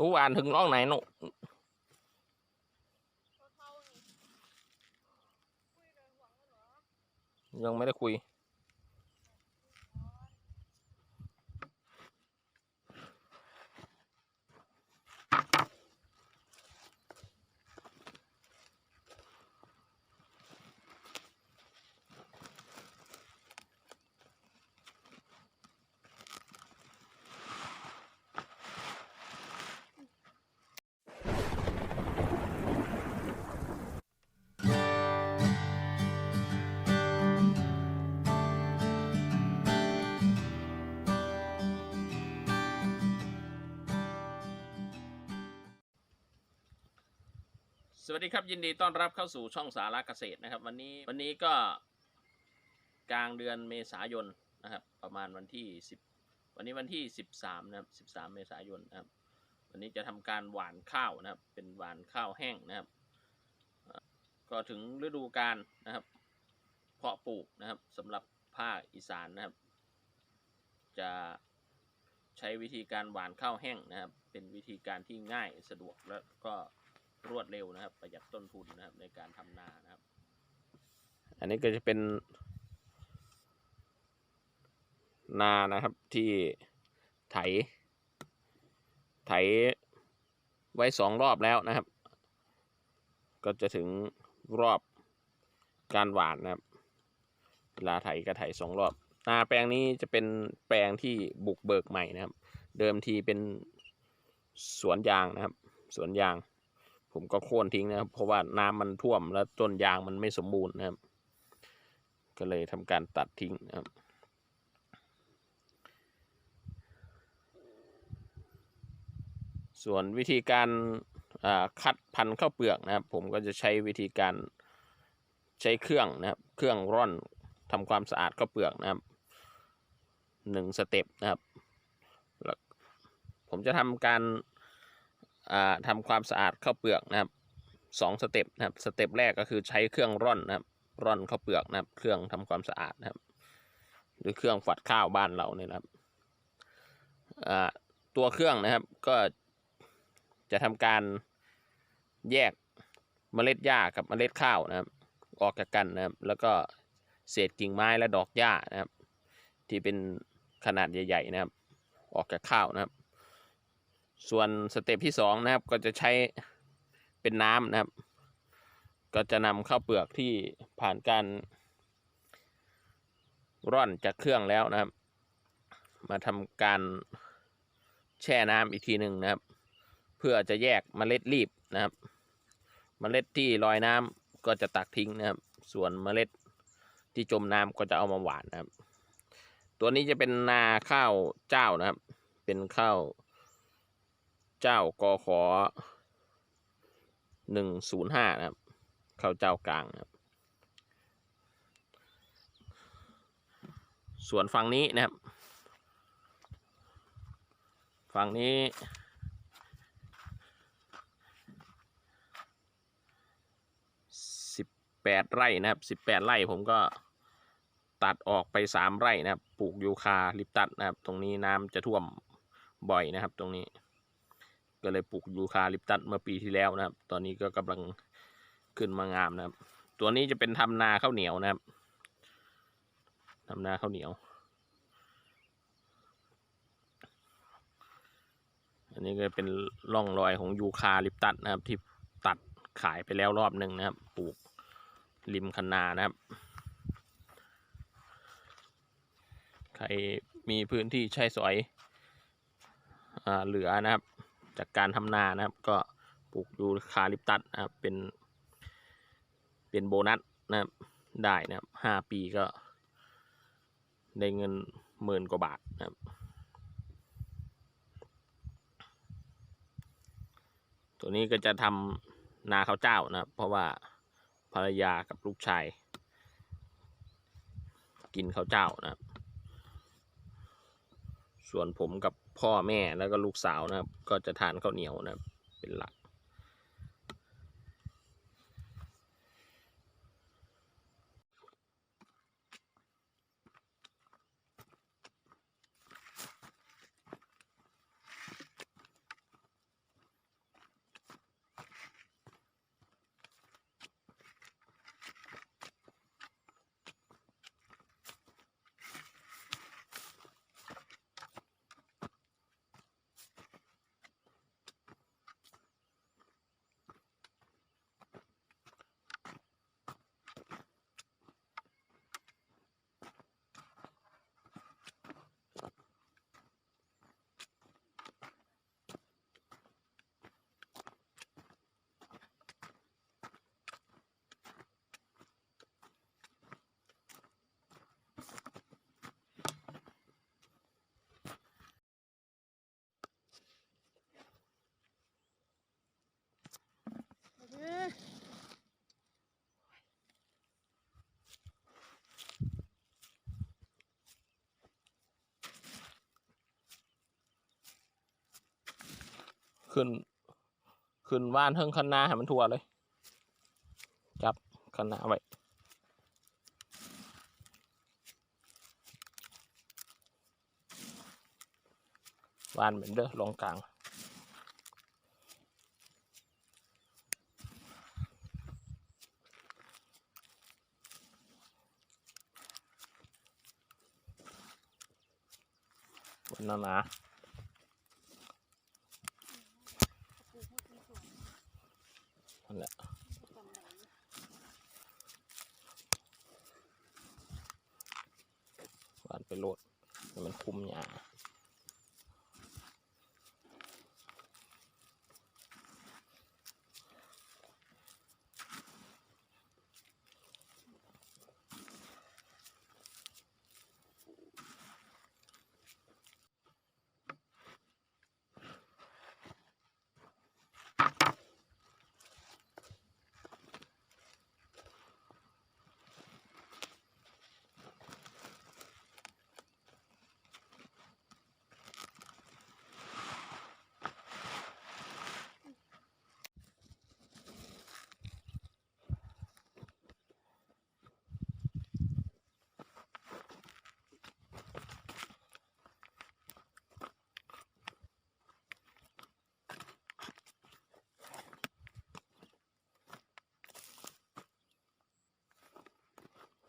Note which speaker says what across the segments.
Speaker 1: นูอ่านถึงร่องไวัสวัสดีครับยินดีต้อนรับเข้าสู่ช่องสาระเกษตรนะครับ วันนี้วันนี้ก็กลางเดือนเมษายนนะครับ ประมาณวันที่สิบวันนี้วันที่สิบสามนะครับสิบสามเมษายนนะครับ วันนี้จะทำการหว่านข้าวนะครับ เป็นหว่านข้าวแห้งนะครับ ก็ถึงฤดูกาลนะครับ เพาะปลูกนะครับสำหรับภาคอีสานนะครับ จะใช้วิธีการหว่านข้าวแห้งนะครับ เป็นวิธีการที่ง่ายสะดวกแล้วก็ รวดเร็วนะครับ ประหยัดต้นทุนนะครับในการทำนานะครับ อันนี้ก็จะเป็น นานะครับที่ไถ ไถไว้สองรอบแล้วนะครับ ก็จะถึงรอบการหว่านนะครับเวลาไถก็ไถสองรอบ นาแปลงนี้จะเป็นแปลงที่บุกเบิกใหม่นะครับ เดิมทีเป็นสวนยางนะครับ สวนยาง ผมก็โค่นทิ้งนะครับ เพราะว่าน้ำมันท่วมแล้วต้นยางมันไม่สมบูรณ์นะครับ ก็เลยทำการตัดทิ้งนะครับส่วนวิธีการคัดพันธุ์ข้าวเปลือกนะครับ ผมก็จะใช้วิธีการใช้เครื่องนะครับ เครื่องร่อนทำความสะอาดข้าวเปลือกนะครับหนึ่งสเต็ปนะครับ ผมจะทำการ ทำความสะอาดข้าวเปลือกนะครับสองสเต็ปนะครับสเต็ปแรกก็คือใช้เครื่องร่อนนะครับร่อนข้าวเปลือกนะครับ เครื่องทำความสะอาดนะครับ หรือเครื่องฝัดข้าวบ้านเราเนี่ยนะครับตัวเครื่องนะครับก็จะทำการแยกเมล็ดหญ้ากับเมล็ดข้าวนะครับ ออกจากกันนะครับ แล้วก็เศษกิ่งไม้และดอกหญ้านะครับ ที่เป็นขนาดใหญ่ ๆ นะครับ ออกจากข้าวนะครับ ส่วนสเต็ปที่สองนะครับ ก็จะใช้เป็นน้ำนะครับ ก็จะนำข้าวเปลือกที่ผ่านการร่อนจากเครื่องแล้วนะครับ มาทำการแช่น้ำอีกทีหนึ่งนะครับ เพื่อจะแยกเมล็ดรีบนะครับเมล็ดที่ลอยน้ำก็จะตักทิ้งนะครับ ส่วนเมล็ดที่จมน้ำก็จะเอามาหว่านนะครับ ตัวนี้จะเป็นนาข้าวเจ้านะครับ เป็นข้าว เจ้ากอขอหนึ่งศูนย์ห้านะครับข้าวเจ้ากลางนะครับ ส่วนฝั่งนี้นะครับ ฝั่งนี้ สิบแปดไร่นะครับสิบแปดไร่ผมก็ตัดออกไปสามไร่นะครับ ปลูกยูคาลิปตัสนะครับ ตรงนี้น้ำจะท่วมบ่อยนะครับตรงนี้ ก็เลยปลูกยูคาลิปตัสเมื่อปีที่แล้วนะครับ ตอนนี้ก็กำลังขึ้นมางามนะครับ ตัวนี้จะเป็นทำนาข้าวเหนียวนะครับทำนาข้าวเหนียว อันนี้ก็เป็นร่องรอยของยูคาลิปตัสนะครับ ที่ตัดขายไปแล้วรอบหนึ่งนะครับ ปลูกริมคันนานะครับ ใครมีพื้นที่ใช้สอยอาเหลือนะครับ จากการทำนานะครับ ก็ปลูกยูคาลิปตัสนะครับเป็น เป็นโบนัสนะครับได้นะครับห้าปีก็ ได้เงินหมื่นกว่าบาทนะครับ ตัวนี้ก็จะทำนาข้าวเจ้านะครับ เพราะว่าภรรยากับลูกชาย กินข้าวเจ้านะครับ ส่วนผมกับ พ่อแม่แล้วก็ลูกสาวนะครับ ก็จะทานข้าวเหนียวนะครับ เป็นหลัก ขึ้น ขึ้นว่านเทิงคันนาให้มันทั่วเลย จับคันนาไว้ว่านเหมือนเด้อลงกลางวันนั้นนะ
Speaker 2: ปลูกให้เป็นสวน
Speaker 1: นั่นแหละ
Speaker 2: จำไหน
Speaker 1: หวาน ไปโหลดมันคุมยา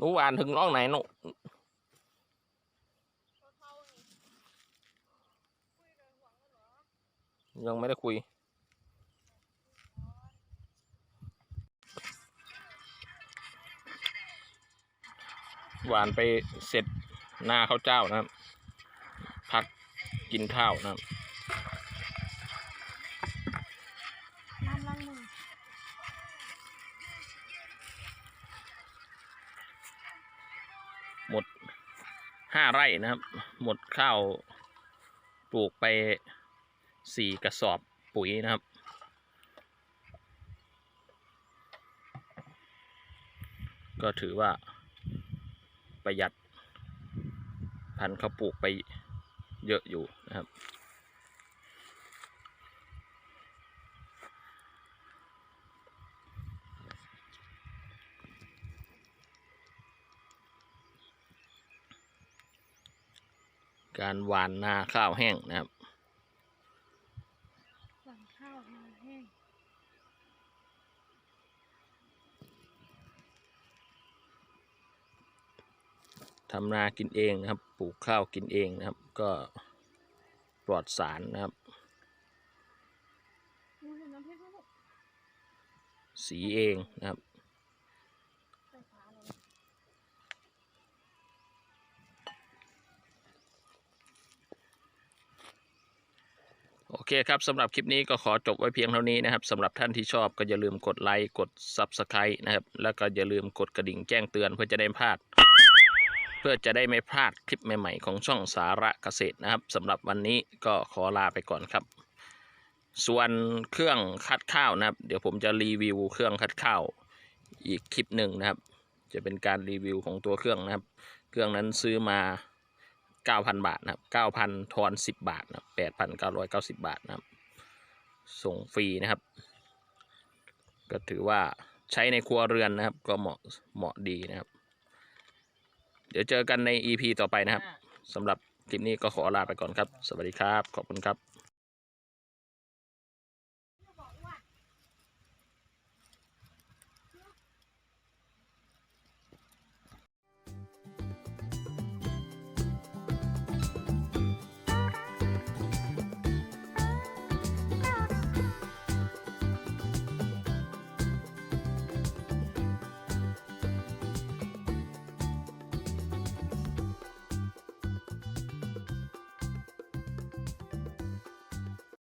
Speaker 1: หนูหวานถึงร่องไหนหนู
Speaker 2: เท่าๆนี่คุยกับหวัง
Speaker 1: ยังไม่ได้คุย หวานไปเสร็จหน้าข้าวเจ้านะครับ พักกินข้าวนะครับ ห้าไร่นะครับ หมดข้าวปลูกไปสี่กระสอบปุ๋ยนะครับ ก็ถือว่าประหยัดพันธุ์ข้าวปลูกไปเยอะอยู่นะครับ การหวานนาข้าวแห้งนะครับ
Speaker 2: หวังข้าวมาแห้ง
Speaker 1: ทำนากินเองนะครับ ปลูกข้าวกินเองนะครับ ก็ปลอดสารนะครับ
Speaker 2: มูเห็นน้ำพริกไหมลูก
Speaker 1: สีเองนะครับ
Speaker 2: ใส่ขาเลย
Speaker 1: โอ เคครับสำหรับคลิปนี้ก็ขอจบไว้เพียงเท่านี้นะครับสำหรับท่านที่ชอบก็อย่าลืมกดไลค์กด Subscribe นะครับ แล้วก็อย่าลืมกดกระดิ่งแจ้งเตือนเพื่อจะได้ไม่พลาด เพื่อจะได้ไม่พลาดคลิปใหม่ๆ ของช่องสาระเกษตรนะครับสำหรับวันนี้ก็ขอลาไปก่อนครับ ส่วนเครื่องคัดข้าวนะครับ เดี๋ยวผมจะรีวิวเครื่องคัดข้าวอีกคลิปหนึ่งนะครับ จะเป็นการรีวิวของตัวเครื่องนะครับ เครื่องนั้นซื้อมา 9,000 บาทนะครับ 9,000 ทอน 10 บาทนะครับ8,990 บาทนะครับ ส่งฟรีนะครับ ก็ถือว่าใช้ในครัวเรือนนะครับ ก็เหมาะเหมาะดีนะครับ เดี๋ยวเจอกันใน EP ต่อไปนะครับสำหรับคลิปนี้ก็ขอลาไปก่อนครับ สวัสดีครับ ขอบคุณครับ